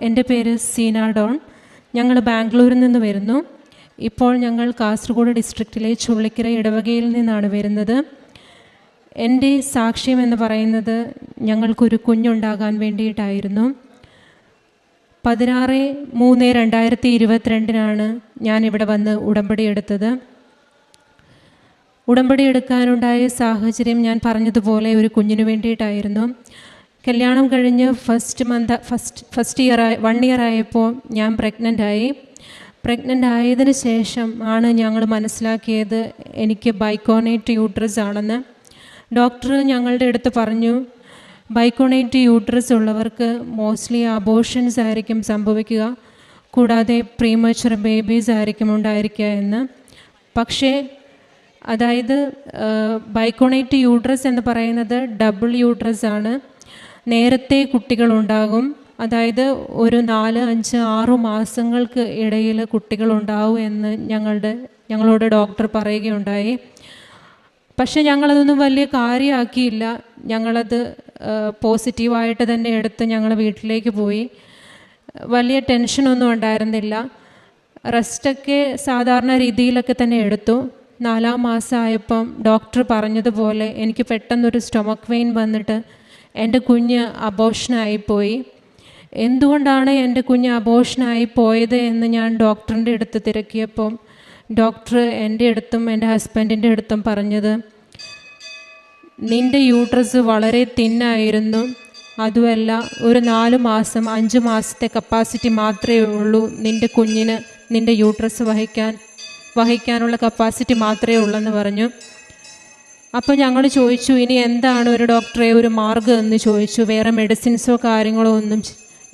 എന്റെ പേര് സീന ഡോൺ. ഞങ്ങൾ ബാംഗ്ലൂരിൽ നിന്ന് വരുന്നു. ഇപ്പോൾ ഞങ്ങൾ കാസർഗോഡ് ഡിസ്ട്രിക്റ്റിലെ ചുള്ളിക്കര ഇടവകയിൽ നിന്നാണ് വരുന്നത്. എന്റെ സാക്ഷ്യം എന്ന് പറയുന്നത് ഞങ്ങൾക്കൊരു കുഞ്ഞുണ്ടാകാൻ വേണ്ടിയിട്ടായിരുന്നു. പതിനാറ് മൂന്ന് രണ്ടായിരത്തി ഇരുപത്തിരണ്ടിനാണ് ഞാൻ ഇവിടെ വന്ന് ഉടമ്പടി എടുത്തത്. ഉടമ്പടി എടുക്കാനുണ്ടായ സാഹചര്യം ഞാൻ പറഞ്ഞതുപോലെ ഒരു കുഞ്ഞിനു വേണ്ടിയിട്ടായിരുന്നു. കല്യാണം കഴിഞ്ഞ് first month first first year ആയി വൺ ഇയർ ആയപ്പോൾ ഞാൻ പ്രഗ്നന്റ് ആയി. പ്രഗ്നന്റ് ആയതിന് ശേഷം ആണ് ഞങ്ങൾ മനസ്സിലാക്കിയത് എനിക്ക് ബൈക്കോണേറ്റ് യൂട്രസ് ആണെന്ന്. ഡോക്ടർ ഞങ്ങളുടെ അടുത്ത് പറഞ്ഞു ബൈക്കോണേറ്റ് യൂട്രസ് ഉള്ളവർക്ക് മോസ്റ്റ്ലി അബോഷൻസ് ആയിരിക്കും സംഭവിക്കുക. കൂടാതെ പ്രീമച്ചുർ ബേബീസ് ആയിരിക്കും ഉണ്ടായിരിക്കുക എന്ന്. പക്ഷേ അതായത് ബൈക്കോണേറ്റ് യൂട്രസ് എന്ന് പറയുന്നത് ഡബിൾ യൂട്രസ് ആണ്. നേരത്തെ കുട്ടികളുണ്ടാകും. അതായത് ഒരു നാല് അഞ്ച് ആറു മാസങ്ങൾക്ക് ഇടയിൽ കുട്ടികളുണ്ടാവും എന്ന് ഞങ്ങളുടെ ഞങ്ങളോട് ഡോക്ടർ പറയുകയുണ്ടായി. പക്ഷേ ഞങ്ങളതൊന്നും വലിയ കാര്യമാക്കിയില്ല. ഞങ്ങളത് പോസിറ്റീവായിട്ട് തന്നെ എടുത്ത് ഞങ്ങൾ വീട്ടിലേക്ക് പോയി. വലിയ ടെൻഷനൊന്നും ഉണ്ടായിരുന്നില്ല. റെസ്റ്റൊക്കെ സാധാരണ രീതിയിലൊക്കെ തന്നെ എടുത്തു. നാലാം മാസമായപ്പം ഡോക്ടർ പറഞ്ഞതുപോലെ എനിക്ക് പെട്ടെന്നൊരു സ്റ്റൊമക്ക് വെയിൻ വന്നിട്ട് എന്റെ കുഞ്ഞ് അബോഷനായിപ്പോയി. എന്തുകൊണ്ടാണ് എന്റെ കുഞ്ഞ് അബോഷനായി പോയത് എന്ന് ഞാൻ ഡോക്ടറിന്റെ അടുത്ത് തിരക്കിയപ്പം ഡോക്ടർ എന്റെ അടുത്തും എന്റെ ഹസ്ബൻഡിന്റെ അടുത്തും പറഞ്ഞത് നിന്റെ യൂട്രസ് വളരെ തിന്നായിരുന്നു. അതുമല്ല ഒരു നാല് മാസം അഞ്ച് മാസത്തെ കപ്പാസിറ്റി മാത്രമേ ഉള്ളൂ നിന്റെ കുഞ്ഞിന് നിന്റെ യൂട്രസ് വഹിക്കാൻ വഹിക്കാനുള്ള കപ്പാസിറ്റി മാത്രമേ ഉള്ളെന്ന് പറഞ്ഞു. അപ്പോൾ ഞങ്ങൾ ചോദിച്ചു ഇനി എന്താണ് ഒരു ഡോക്ടറെ ഒരു മാർഗം? എന്ന് ചോദിച്ചു. വേറെ മെഡിസിൻസോ കാര്യങ്ങളോ ഒന്നും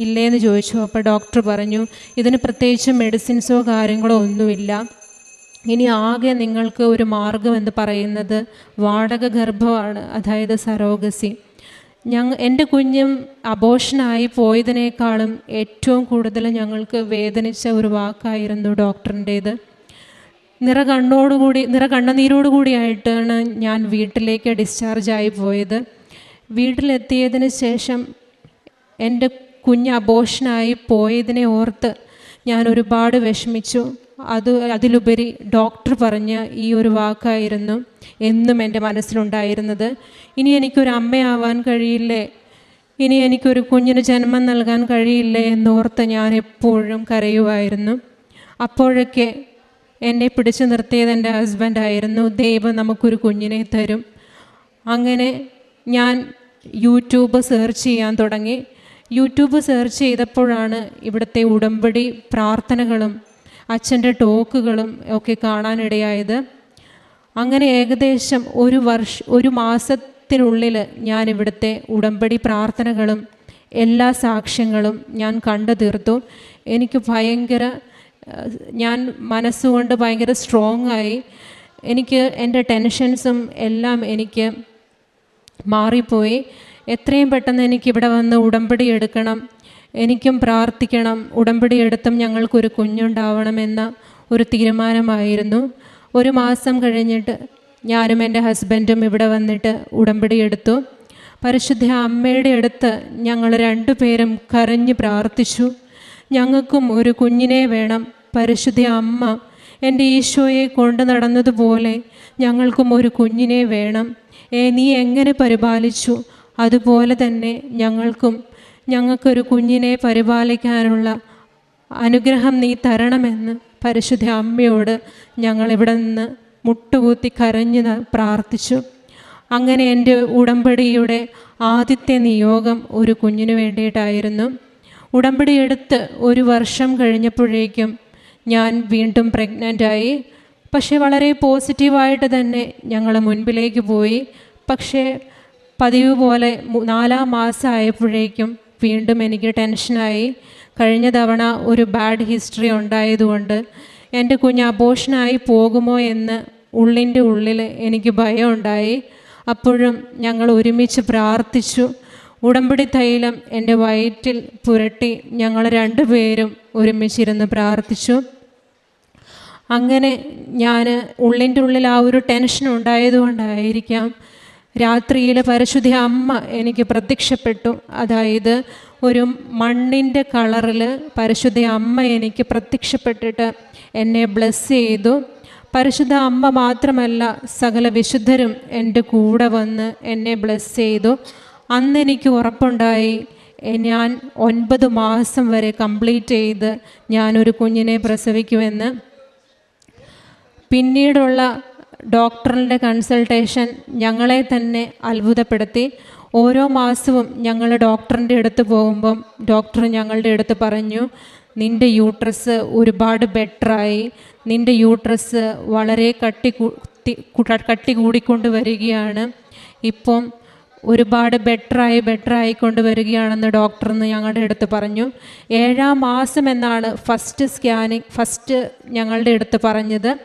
ഇല്ലേന്ന് ചോദിച്ചു. അപ്പോൾ ഡോക്ടർ പറഞ്ഞു ഇതിന് പ്രത്യേകിച്ച് മെഡിസിൻസോ കാര്യങ്ങളോ ഒന്നുമില്ല. ഇനി ആകെ നിങ്ങൾക്ക് ഒരു മാർഗം എന്ന് പറയുന്നത് വാടക ഗർഭമാണ് അതായത് സരോഗസി. ഞങ്ങൾ എന്റെ കുഞ്ഞും അബോഷനായി പോയതിനേക്കാളും ഏറ്റവും കൂടുതൽ ഞങ്ങൾക്ക് വേദനിച്ച ഒരു വാക്കായിരുന്നു ഡോക്ടറിന്റേത് നിറ കണ്ണോടുകൂടി നിറ കണ്ണുനീരോടുകൂടിയായിട്ടാണ് ഞാൻ വീട്ടിലേക്ക് ഡിസ്ചാർജായി പോയത്. വീട്ടിലെത്തിയതിന് ശേഷം എന്റെ കുഞ്ഞ് അബോഷനായി പോയതിനെ ഓർത്ത് ഞാൻ ഒരുപാട് വിഷമിച്ചു. അത് അതിലുപരി ഡോക്ടർ പറഞ്ഞ ഈ ഒരു വാക്കായിരുന്നു എന്നും എന്റെ മനസ്സിലുണ്ടായിരുന്നത്. ഇനി എനിക്കൊരു അമ്മയാവാൻ കഴിയില്ലേ? ഇനി എനിക്കൊരു കുഞ്ഞിന് ജന്മം നൽകാൻ കഴിയില്ലേ എന്നോർത്ത് ഞാൻ എപ്പോഴും കരയുമായിരുന്നു. അപ്പോഴൊക്കെ എന്നെ പിടിച്ചു നിർത്തിയത് എന്റെ ഹസ്ബൻഡായിരുന്നു ദൈവം നമുക്കൊരു കുഞ്ഞിനെ തരും. അങ്ങനെ ഞാൻ യൂട്യൂബ് സെർച്ച് ചെയ്യാൻ തുടങ്ങി. യൂട്യൂബ് സെർച്ച് ചെയ്തപ്പോഴാണ് ഇവിടുത്തെ ഉടമ്പടി പ്രാർത്ഥനകളും അച്ഛന്റെ ടോക്കുകളും ഒക്കെ കാണാനിടയായത്. അങ്ങനെ ഏകദേശം ഒരു വർഷ ഒരു മാസത്തിനുള്ളിൽ ഞാൻ ഇവിടുത്തെ ഉടമ്പടി പ്രാർത്ഥനകളും എല്ലാ സാക്ഷ്യങ്ങളും ഞാൻ കണ്ടു തീർത്തു. എനിക്ക് ഭയങ്കര ഞാൻ മനസ്സുകൊണ്ട് ഭയങ്കര സ്ട്രോങ് ആയി. എനിക്ക് എന്റെ ടെൻഷൻസും എല്ലാം എനിക്ക് മാറിപ്പോയി. എത്രയും പെട്ടെന്ന് എനിക്ക് ഇവിടെ വന്ന് ഉടമ്പടി എടുക്കണം. എനിക്കും പ്രാർത്ഥിക്കണം. ഉടമ്പടി എടുത്തും ഞങ്ങൾക്കൊരു കുഞ്ഞുണ്ടാവണമെന്ന ഒരു തീരുമാനമായിരുന്നു. ഒരു മാസം കഴിഞ്ഞിട്ട് ഞാനും എന്റെ ഹസ്ബൻഡും ഇവിടെ വന്നിട്ട് ഉടമ്പടി എടുത്തു. പരിശുദ്ധ അമ്മയുടെ അടുത്ത് ഞങ്ങൾ രണ്ടുപേരും കരഞ്ഞ് പ്രാർത്ഥിച്ചു. ഞങ്ങൾക്കും ഒരു കുഞ്ഞിനെ വേണം. പരിശുദ്ധ അമ്മ എന്റെ ഈശോയെ കൊണ്ടു നടന്നതുപോലെ ഞങ്ങൾക്കും ഒരു കുഞ്ഞിനെ വേണം. ഏ നീ എങ്ങനെ പരിപാലിച്ചു? അതുപോലെ തന്നെ ഞങ്ങൾക്കും ഞങ്ങൾക്കൊരു കുഞ്ഞിനെ പരിപാലിക്കാനുള്ള അനുഗ്രഹം നീ തരണമെന്ന് പരിശുദ്ധ അമ്മയോട് ഞങ്ങളിവിടെ നിന്ന് മുട്ടുകൂത്തി കരഞ്ഞ് പ്രാർത്ഥിച്ചു. അങ്ങനെ എന്റെ ഉടമ്പടിയുടെ ആദ്യത്തെ നിയോഗം ഒരു കുഞ്ഞിനു വേണ്ടിയിട്ടായിരുന്നു. ഉടമ്പടിയെടുത്ത് ഒരു വർഷം കഴിഞ്ഞപ്പോഴേക്കും ഞാൻ വീണ്ടും പ്രഗ്നന്റായി പക്ഷേ വളരെ പോസിറ്റീവായിട്ട് തന്നെ ഞങ്ങൾ മുൻപിലേക്ക് പോയി. പക്ഷേ പതിവ് പോലെ നാലാം മാസമായപ്പോഴേക്കും വീണ്ടും എനിക്ക് ടെൻഷനായി കഴിഞ്ഞ തവണ ഒരു ബാഡ് ഹിസ്റ്ററി ഉണ്ടായതുകൊണ്ട് എന്റെ കുഞ്ഞ് അബോഷനായി പോകുമോ എന്ന് ഉള്ളിന്റെ ഉള്ളിൽ എനിക്ക് ഭയം ഉണ്ടായി അപ്പോഴും ഞങ്ങൾ ഒരുമിച്ച് പ്രാർത്ഥിച്ചു. ഉടമ്പടി തൈലം എന്റെ വയറ്റിൽ പുരട്ടി ഞങ്ങൾ രണ്ടുപേരും ഒരുമിച്ചിരുന്ന് പ്രാർത്ഥിച്ചു. അങ്ങനെ ഞാൻ ഉള്ളിന്റെ ഉള്ളിൽ ആ ഒരു ടെൻഷൻ ഉണ്ടായതുകൊണ്ടായിരിക്കാം രാത്രിയിൽ പരിശുദ്ധ അമ്മ എനിക്ക് പ്രത്യക്ഷപ്പെട്ടു. അതായത് ഒരു മണ്ണിന്റെ കളറിൽ പരിശുദ്ധ അമ്മ എനിക്ക് പ്രത്യക്ഷപ്പെട്ടിട്ട് എന്നെ ബ്ലെസ് ചെയ്തു. പരിശുദ്ധ അമ്മ മാത്രമല്ല സകല വിശുദ്ധരും എന്റെ കൂടെ വന്ന് എന്നെ ബ്ലെസ് ചെയ്തു. അന്ന് എനിക്ക് ഉറപ്പുണ്ടായി. ഞാൻ ഒൻപത് മാസം വരെ കംപ്ലീറ്റ് ചെയ്ത് ഞാനൊരു കുഞ്ഞിനെ പ്രസവിക്കുമെന്ന്. പിന്നീടുള്ള ഡോക്ടറിന്റെ കൺസൾട്ടേഷൻ ഞങ്ങളെ തന്നെ അത്ഭുതപ്പെടുത്തി. ഓരോ മാസവും ഞങ്ങൾ ഡോക്ടറിന്റെ അടുത്ത് പോകുമ്പം ഡോക്ടർ ഞങ്ങളുടെ അടുത്ത് പറഞ്ഞു നിന്റെ യൂട്രസ് ഒരുപാട് ബെറ്ററായി നിന്റെ യൂട്രസ് വളരെ കട്ടി കൂട്ടി കട്ടി കൂടിക്കൊണ്ട് വരികയാണ്. ഇപ്പം ഒരുപാട് ബെറ്ററായി ബെറ്ററായി കൊണ്ടുവരികയാണെന്ന് ഡോക്ടർ എന്ന് ഞങ്ങളുടെ അടുത്ത് പറഞ്ഞു. ഏഴാം മാസം എന്നാണ് ഫസ്റ്റ് സ്കാനിങ് ഫസ്റ്റ് ഞങ്ങളുടെ അടുത്ത് പറഞ്ഞത്.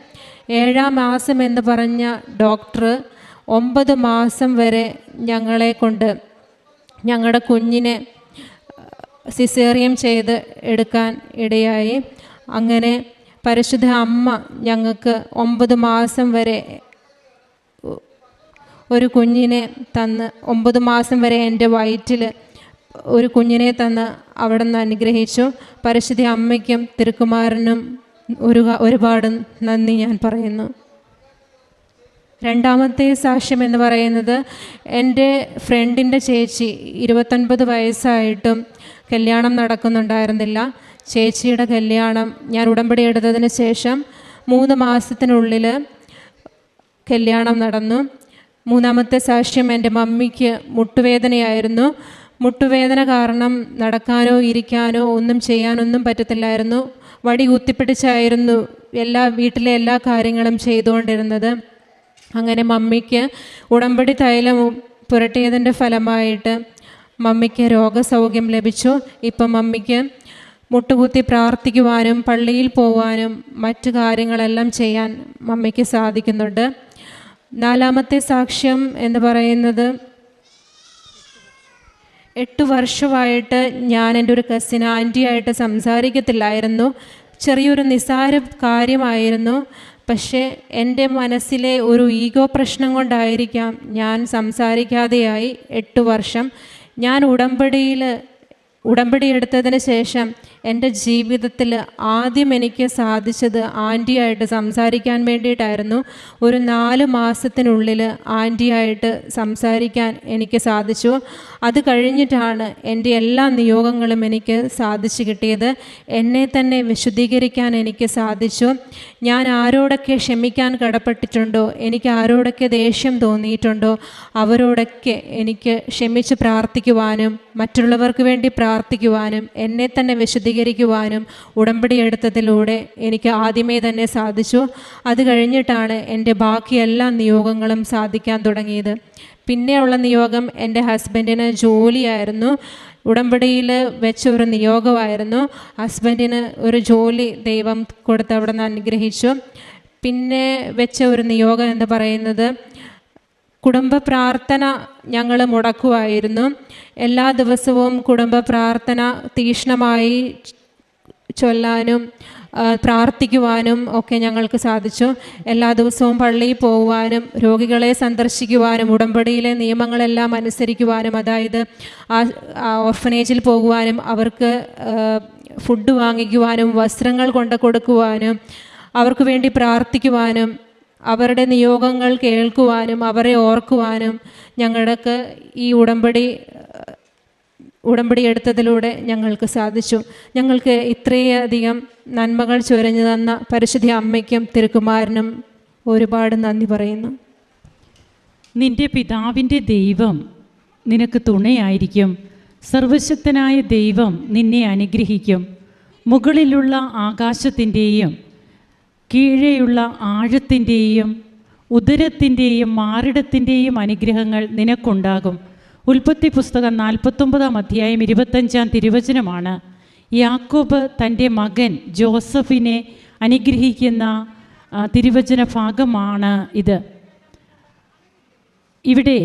ഏഴാം മാസം എന്ന് പറഞ്ഞ ഡോക്ടർ ഒമ്പത് മാസം വരെ ഞങ്ങളെ കൊണ്ട് ഞങ്ങളുടെ കുഞ്ഞിനെ സിസേറിയം ചെയ്ത് എടുക്കാൻ ഇടയായി. അങ്ങനെ പരിശുദ്ധ അമ്മ ഞങ്ങൾക്ക് ഒമ്പത് മാസം വരെ ഒരു കുഞ്ഞിനെ തന്ന് ഒമ്പത് മാസം വരെ എന്റെ വയറ്റിൽ ഒരു കുഞ്ഞിനെ തന്ന് അവിടെ നിന്ന് അനുഗ്രഹിച്ചു. പരിശുദ്ധ അമ്മയ്ക്കും തിരുക്കുമാരനും ഒരു ഒരുപാട് നന്ദി ഞാൻ പറയുന്നു. രണ്ടാമത്തെ സാക്ഷ്യം എന്ന് പറയുന്നത് എന്റെ ഫ്രണ്ടിന്റെ ചേച്ചി ഇരുപത്തൊൻപത് വയസ്സായിട്ടും കല്യാണം നടക്കുന്നുണ്ടായിരുന്നില്ല. ചേച്ചിയുടെ കല്യാണം ഞാൻ ഉടമ്പടി എടുത്തതിന് ശേഷം മൂന്ന് മാസത്തിനുള്ളിൽ കല്യാണം നടന്നു. മൂന്നാമത്തെ സാക്ഷ്യം എന്റെ മമ്മിക്ക് മുട്ടുവേദനയായിരുന്നു. മുട്ടുവേദന കാരണം നടക്കാനോ ഇരിക്കാനോ ഒന്നും ചെയ്യാനൊന്നും പറ്റത്തില്ലായിരുന്നു. വടി കുത്തിപ്പിടിച്ചായിരുന്നു എല്ലാ വീട്ടിലെ എല്ലാ കാര്യങ്ങളും ചെയ്തുകൊണ്ടിരുന്നത്. അങ്ങനെ മമ്മിക്ക് ഉടമ്പടി തൈലം പുരട്ടിയതിന്റെ ഫലമായിട്ട് മമ്മിക്ക് രോഗസൗഖ്യം ലഭിച്ചു. ഇപ്പം മമ്മിക്ക് മുട്ടുകുത്തി പ്രാർത്ഥിക്കുവാനും പള്ളിയിൽ പോവാനും മറ്റു കാര്യങ്ങളെല്ലാം ചെയ്യാൻ മമ്മിക്ക് സാധിക്കുന്നുണ്ട്. നാലാമത്തെ സാക്ഷ്യം എന്ന് പറയുന്നത് എട്ട് വർഷമായിട്ട് ഞാൻ എന്റെ ഒരു കസിൻ ആന്റിയായിട്ട് സംസാരിക്കത്തില്ലായിരുന്നു. ചെറിയൊരു നിസാര കാര്യമായിരുന്നു. പക്ഷേ എന്റെ മനസ്സിലെ ഒരു ഈഗോ പ്രശ്നം കൊണ്ടായിരിക്കാം ഞാൻ സംസാരിക്കാതെയായി എട്ട് വർഷം. ഞാൻ ഉടമ്പടിയിൽ ഉടമ്പടി എടുത്തതിന് ശേഷം എന്റെ ജീവിതത്തിൽ ആദ്യം എനിക്ക് സാധിച്ചത് ആന്റിയായിട്ട് സംസാരിക്കാൻ വേണ്ടിയിട്ടായിരുന്നു. ഒരു നാല് മാസത്തിനുള്ളിൽ ആന്റിയായിട്ട് സംസാരിക്കാൻ എനിക്ക് സാധിച്ചു. അത് കഴിഞ്ഞിട്ടാണ് എന്റെ എല്ലാ നിയോഗങ്ങളും എനിക്ക് സാധിച്ചു കിട്ടിയത്. എന്നെ തന്നെ വിശുദ്ധീകരിക്കാൻ എനിക്ക് സാധിച്ചു. ഞാൻ ആരോടൊക്കെ ക്ഷമിക്കാൻ കടപ്പെട്ടിട്ടുണ്ടോ എനിക്ക് ആരോടൊക്കെ ദേഷ്യം തോന്നിയിട്ടുണ്ടോ അവരോടൊക്കെ എനിക്ക് ക്ഷമിച്ച് പ്രാർത്ഥിക്കുവാനും മറ്റുള്ളവർക്ക് വേണ്ടി പ്രാർത്ഥിക്കുവാനും എന്നെ തന്നെ വിശുദ്ധീകരിക്കുവാനും ഉടമ്പടി എടുത്തതിലൂടെ എനിക്ക് ആദ്യമേ തന്നെ സാധിച്ചു. അത് കഴിഞ്ഞിട്ടാണ് എന്റെ ബാക്കി എല്ലാ നിയോഗങ്ങളും സാധിക്കാൻ തുടങ്ങിയത്. പിന്നെയുള്ള നിയോഗം എന്റെ ഹസ്ബൻഡിന് ജോലിയായിരുന്നു. ഉടമ്പടിയിൽ വെച്ച ഒരു നിയോഗമായിരുന്നു. ഹസ്ബൻഡിന് ഒരു ജോലി ദൈവം കൊടുത്ത് അവിടെ നിന്ന് അനുഗ്രഹിച്ചു. പിന്നെ വെച്ച ഒരു നിയോഗം എന്ന് പറയുന്നത് കുടുംബ പ്രാർത്ഥന ഞങ്ങൾ മുടക്കുമായിരുന്നു എല്ലാ ദിവസവും കുടുംബ പ്രാർത്ഥന തീക്ഷ്ണമായി ചൊല്ലാനും പ്രാർത്ഥിക്കുവാനും ഒക്കെ ഞങ്ങൾക്ക് സാധിച്ചു. എല്ലാ ദിവസവും പള്ളിയിൽ പോകുവാനും രോഗികളെ സന്ദർശിക്കുവാനും ഉടമ്പടിയിലെ നിയമങ്ങളെല്ലാം അനുസരിക്കുവാനും അതായത് ആ ഓർഫനേജിൽ പോകുവാനും അവർക്ക് ഫുഡ് വാങ്ങിക്കുവാനും വസ്ത്രങ്ങൾ കൊണ്ടു കൊടുക്കുവാനും അവർക്ക് വേണ്ടി പ്രാർത്ഥിക്കുവാനും അവരുടെ നിയോഗങ്ങൾ കേൾക്കുവാനും അവരെ ഓർക്കുവാനും ഞങ്ങൾക്ക് ഈ ഉടമ്പടി ഉടമ്പടി എടുത്തതിലൂടെ ഞങ്ങൾക്ക് സാധിച്ചു. ഞങ്ങൾക്ക് ഇത്രയധികം നന്മകൾ ചൊരിഞ്ഞു തന്ന പരിശുദ്ധ അമ്മയ്ക്കും തിരുക്കുമാരനും ഒരുപാട് നന്ദി പറയുന്നു. നിന്റെ പിതാവിന്റെ ദൈവം നിനക്ക് തുണയായിരിക്കും. സർവശക്തനായ ദൈവം നിന്നെ അനുഗ്രഹിക്കും. മുകളിലുള്ള ആകാശത്തിന്റെയും കീഴെയുള്ള ആഴത്തിന്റെയും ഉദരത്തിന്റെയും മാറിടത്തിന്റെയും അനുഗ്രഹങ്ങൾ നിനക്കുണ്ടാകും. ഉൽപ്പത്തി പുസ്തകം നാൽപ്പത്തൊമ്പതാം അധ്യായം ഇരുപത്തഞ്ചാം തിരുവചനമാണ്. യാക്കോബ് തന്റെ മകൻ ജോസഫിനെ അനുഗ്രഹിക്കുന്ന തിരുവചന ഭാഗമാണ് ഇത്. ഇവിടെ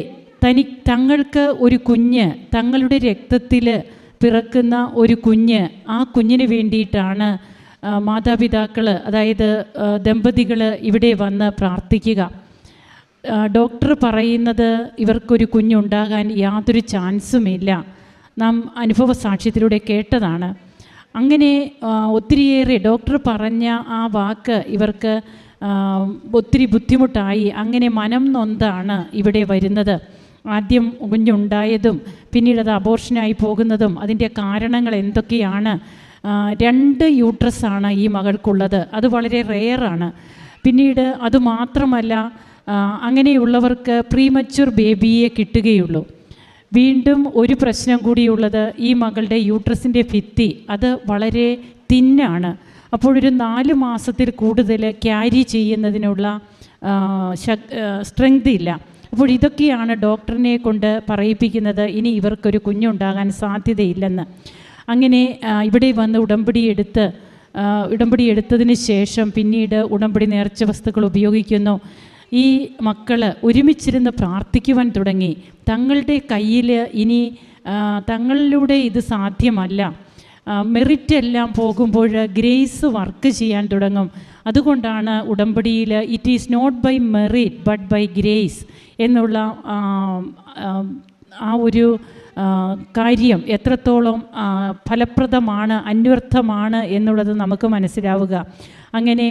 തനി തങ്ങൾക്ക് ഒരു കുഞ്ഞ് തങ്ങളുടെ രക്തത്തിൽ പിറക്കുന്ന ഒരു കുഞ്ഞ് ആ കുഞ്ഞിന് വേണ്ടിയിട്ടാണ് മാതാപിതാക്കൾ അതായത് ദമ്പതികൾ ഇവിടെ വന്ന് പ്രാർത്ഥിക്കുക. ഡോക്ടർ പറയുന്നത് ഇവർക്കൊരു കുഞ്ഞുണ്ടാകാൻ യാതൊരു ചാൻസുമില്ല. നാം അനുഭവ സാക്ഷ്യത്തിലൂടെ കേട്ടതാണ്. അങ്ങനെ ഒത്തിരിയേറെ ഡോക്ടർ പറഞ്ഞ ആ വാക്ക് ഇവർക്ക് ഒത്തിരി ബുദ്ധിമുട്ടായി. അങ്ങനെ മനം നൊന്താണ് ഇവിടെ വരുന്നത്. ആദ്യം കുഞ്ഞുണ്ടായതും പിന്നീട് അത് അബോർഷനായി പോകുന്നതും അതിന്റെ കാരണങ്ങൾ എന്തൊക്കെയാണ് രണ്ട് യൂട്രസാണ് ഈ മകൾക്കുള്ളത്. അത് വളരെ റെയറാണ് പിന്നീട് അതുമാത്രമല്ല അങ്ങനെയുള്ളവർക്ക് പ്രീമച്വർ ബേബിയെ കിട്ടുകയുള്ളൂ. വീണ്ടും ഒരു പ്രശ്നം കൂടിയുള്ളത് ഈ മകളുടെ യൂട്രസിന്റെ ഭിത്തി. അത് വളരെ തിന്നാണ്. അപ്പോഴൊരു നാല് മാസത്തിൽ കൂടുതൽ ക്യാരി ചെയ്യുന്നതിനുള്ള സ്ട്രെങ്ത് ഇല്ല. അപ്പോൾ ഇതൊക്കെയാണ് ഡോക്ടറിനെ കൊണ്ട് പറയിപ്പിക്കുന്നത് ഇനി ഇവർക്കൊരു കുഞ്ഞുണ്ടാകാൻ സാധ്യതയില്ലെന്ന്. അങ്ങനെ ഇവിടെ വന്ന് ഉടമ്പടി എടുത്ത് ഉടമ്പടി എടുത്തതിന് ശേഷം പിന്നീട് ഉടമ്പടി നേർച്ച വസ്തുക്കൾ ഉപയോഗിക്കുന്നു. ഈ മക്കൾ ഒരുമിച്ചിരുന്ന് പ്രാർത്ഥിക്കുവാൻ തുടങ്ങി. തങ്ങളുടെ കയ്യിൽ ഇനി തങ്ങളിലൂടെ ഇത് സാധ്യമല്ല. മെറിറ്റ് എല്ലാം പോകുമ്പോൾ ഗ്രേസ് വർക്ക് ചെയ്യാൻ തുടങ്ങും. അതുകൊണ്ടാണ് ഉടമ്പടിയിൽ it is not by merit but by grace എന്നുള്ള ആ, ഒരു കാര്യം എത്രത്തോളം ഫലപ്രദമാണ് അന്വർത്ഥമാണ് എന്നുള്ളത് നമുക്ക് മനസ്സിലാവുക. അങ്ങനെ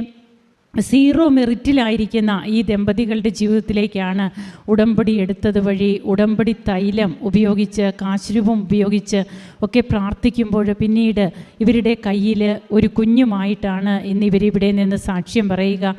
സീറോ മെറിറ്റിലായിരിക്കുന്ന ഈ ദമ്പതികളുടെ ജീവിതത്തിലേക്കാണ് ഉടമ്പടി എടുത്തത് വഴി ഉടമ്പടി തൈലം ഉപയോഗിച്ച് കാശ്രൂപം ഉപയോഗിച്ച് ഒക്കെ പ്രാർത്ഥിക്കുമ്പോൾ പിന്നീട് ഇവരുടെ കയ്യിൽ ഒരു കുഞ്ഞുമായിട്ടാണ് ഇന്ന് ഇവരിവിടെ നിന്ന് സാക്ഷ്യം പറയുക.